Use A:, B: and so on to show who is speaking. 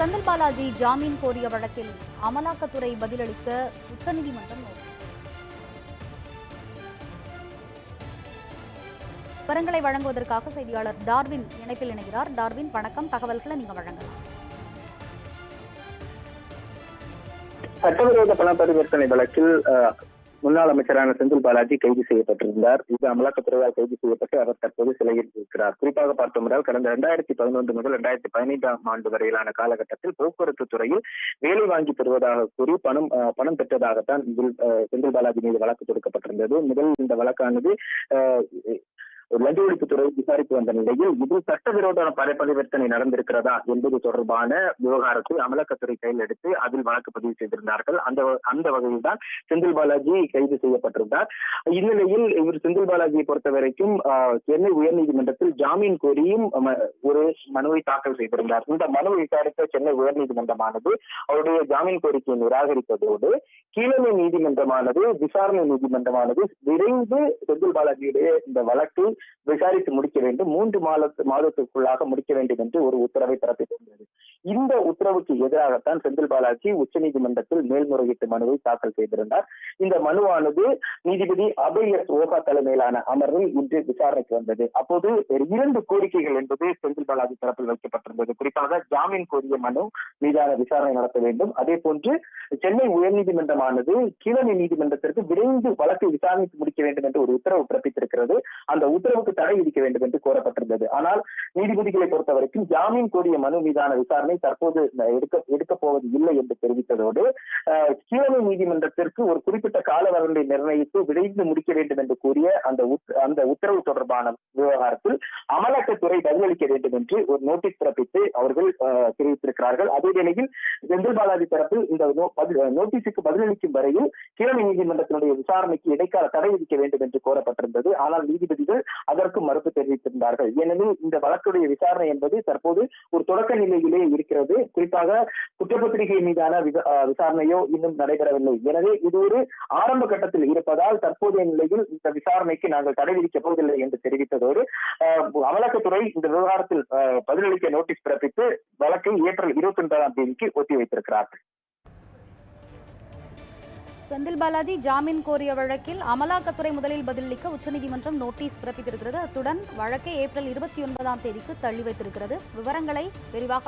A: செந்தில் பாலாஜி ஜாமீன் கோரிய வழக்கில் அமலாக்கத்துறை பதிலளிக்க உச்சநீதிமன்றம் விவரங்களை வழங்குவதற்காக செய்தியாளர் டார்வின் இணைப்பில் இணைகிறார். டார்வின் வணக்கம். தகவல்களை நீங்க வழங்கலாம்.
B: சட்டவிரோத பண பரிவர்த்தனை வழக்கில் முன்னாள் அமைச்சரான செந்தில் பாலாஜி கைது செய்யப்பட்டிருந்தார். இது அமலாக்கத்துறையால் கைது செய்யப்பட்டு அவர் தற்போது சிலையில் இருக்கிறார். குறிப்பாக பார்த்தோம் என்றால் கடந்த இரண்டாயிரத்தி பதினொன்று முதல் இரண்டாயிரத்தி பதினைந்தாம் ஆண்டு வரையிலான காலகட்டத்தில் போக்குவரத்து துறையில் வேலை வாங்கி பெறுவதாக கூறி பணம் அஹ், பணம் பெற்றதாகத்தான் அஹ், செந்தில் பாலாஜி மீது வழக்கு தொடுக்கப்பட்டிருந்தது. முதல் இந்த வழக்கானது லஞ்ச ஒழிப்புத்துறை விசாரித்து வந்த நிலையில் இது சட்டவிரோத பண பரிவர்த்தனை நடந்திருக்கிறதா என்பது தொடர்பான விவகாரத்தை அமலாக்கத்துறை கையில் எடுத்து அதில் வழக்கு பதிவு செய்திருந்தார்கள். அந்த அந்த வகையில் தான் செந்தில் பாலாஜி கைது செய்யப்பட்டிருந்தார். இந்நிலையில் இவர் செந்தில் பாலாஜியை பொறுத்த வரைக்கும் ஆஹ், சென்னை உயர்நீதிமன்றத்தில் ஜாமீன் கோரியும் ம- ஒரு மனுவை தாக்கல் செய்திருந்தார். இந்த மனுவை விசாரித்த சென்னை உயர்நீதிமன்றமானது அவருடைய ஜாமீன் கோரிக்கையை நிராகரித்ததோடு கீழமை நீதிமன்றமானது விசாரணை நீதிமன்றமானது விரைந்து செந்தில் பாலாஜியுடைய இந்த வழக்கை விசாரித்து முடிக்க வேண்டும். மூன்று மாத மாதத்திற்குள்ளாக முடிக்க வேண்டும் என்று ஒரு உத்தரவை பிறப்பித்திருந்தது. இந்த உத்தரவுக்கு எதிராகத்தான் செந்தில் பாலாஜி உச்சநீதிமன்றத்தில் மேல்முறையீட்டு மனுவை தாக்கல் செய்திருந்தார். இந்த மனுவானது நீதிபதி அபய் எஸ் ஓகா தலைமையிலான அமர்வில் இன்று விசாரணைக்கு வந்தது. அப்போது இரண்டு கோரிக்கைகள் என்பது செந்தில் பாலாஜி தரப்பில் வைக்கப்பட்டிருந்தது. குறிப்பாக ஜாமீன் கோரிய மனு மீதான விசாரணை நடத்த வேண்டும். அதே போன்று சென்னை உயர்நீதிமன்றமானது கீழமை நீதிமன்றத்திற்கு விரைந்து வழக்கு விசாரணைக்கு முடிக்க வேண்டும் என்று ஒரு உத்தரவு பிறப்பித்திருக்கிறது. அந்த உத்தரவுக்கு தடை விதிக்க வேண்டும் என்று கோரப்பட்டிருந்தது. ஆனால் நீதிபதிகளை பொறுத்தவரைக்கும் ஜாமீன் கோரிய மனு மீதான விசாரணை தற்போது எடுக்க எடுக்கப் போவது இல்லை என்று தெரிவித்ததோடு கீழமை நீதிமன்றத்திற்கு ஒரு குறிப்பிட்ட கால வரம்பை நிர்ணயித்து விரைந்து முடிக்க வேண்டும் என்று கூறிய அந்த அந்த உத்தரவு தொடர்பான விவகாரத்தில் அமலாக்கத்துறை பதிலளிக்க வேண்டும் என்று ஒரு நோட்டீஸ் பிறப்பித்து அவர்கள் தெரிவித்திருக்கிறார்கள். அதே வேளையில் செந்தில் பாலாஜி தரப்பில் இந்த நோட்டீஸுக்கு பதிலளிக்கும் வரையில் கீழமை நீதிமன்றத்தினுடைய விசாரணைக்கு இடைக்கால தடை விதிக்க வேண்டும் என்று கோரப்பட்டிருந்தது. ஆனால் நீதிபதிகள் அதற்கு மறுப்பு தெரிவித்திருந்தார்கள். ஏனெனில் இந்த வழக்குடைய விசாரணை என்பது தற்போது ஒரு தொடக்க நிலையிலே இருக்கிறது. குறிப்பாக குற்றப்பத்திரிகை மீதான விசாரணையோ இன்னும் நடைபெறவில்லை. எனவே இது ஒரு ஆரம்ப கட்டத்தில் இருப்பதால் தற்போதைய நிலையில் இந்த விசாரணைக்கு நாங்கள் தடை விதிக்கப் போவதில்லை என்று தெரிவித்ததோடு அமலாக்கத்துறை இந்த விவகாரத்தில் பதிலளிக்க நோட்டீஸ் பிறப்பித்து வழக்கை ஏப்ரல் இருபத்தி ஒன்பதாம் தேதிக்கு ஒத்திவைத்திருக்கிறார்கள்
A: செந்தில் பாலாஜி ஜாமீன் கோரிய வழக்கில் அமலாக்கத்துறை முதலில் பதிலளிக்க உச்சநீதிமன்றம் நோட்டீஸ் பிறப்பித்திருக்கிறது. அத்துடன் வழக்கை ஏப்ரல் இருபத்தி ஒன்பதாம் தேதிக்கு தள்ளி வைத்திருக்கிறது. விவரங்களை விரிவாக